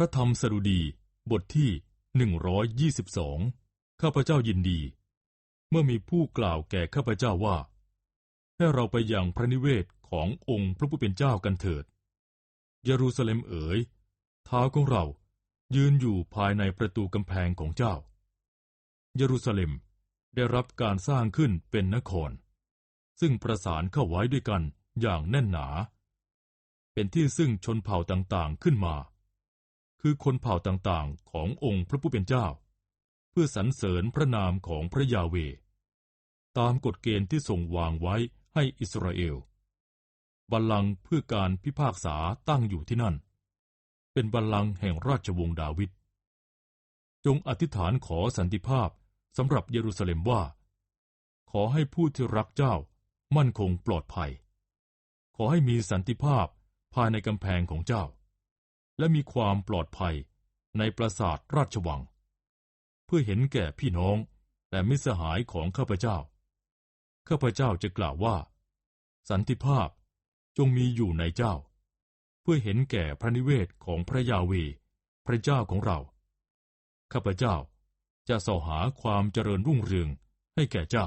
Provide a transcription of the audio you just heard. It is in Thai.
พระธรรมสดุดีบทที่หนึ่งร้อยยี่สิบสองข้าพเจ้ายินดี เมื่อมีผู้กล่าวแก่ข้าพเจ้าว่า ให้เราไปยังพระนิเวศขององค์พระผู้เป็นเจ้ากันเถิด เยรูซาเล็มเอ๋ยเท้าของเรายืนอยู่ภายในประตูกำแพงของเจ้า เยรูซาเล็มได้รับการสร้างขึ้นเป็นนคร ซึ่งประสานเข้าไว้ด้วยกันอย่างแน่นหนา เป็นที่ซึ่งชนเผ่าต่างๆขึ้นมา คือคนเผ่าต่างๆ ขององค์พระผู้เป็นเจ้า เพื่อสรรเสริญพระนามของพระยาเว ตามกฎเกณฑ์ที่ทรงวางไว้ให้อิสราเอล บัลลังก์เพื่อการพิพากษาตั้งอยู่ที่นั่น เป็นบัลลังก์แห่งราชวงศ์ดาวิด จงอธิษฐานขอสันติภาพสำหรับเยรูซาเล็มว่า ขอให้ผู้ที่รักเจ้ามั่นคงปลอดภัย ขอให้มีสันติภาพภายในกำแพงของเจ้า และมีความปลอดภัยในปราสาทราชวัง เพื่อเห็นแก่พี่น้องและมิสหายของข้าพเจ้า ข้าพเจ้าจะกล่าวว่า สันติภาพจงมีอยู่ในเจ้า เพื่อเห็นแก่พระนิเวศของพระยาเวพระเจ้าของเรา ข้าพเจ้าจะสาหาความเจริญรุ่งเรืองให้แก่เจ้า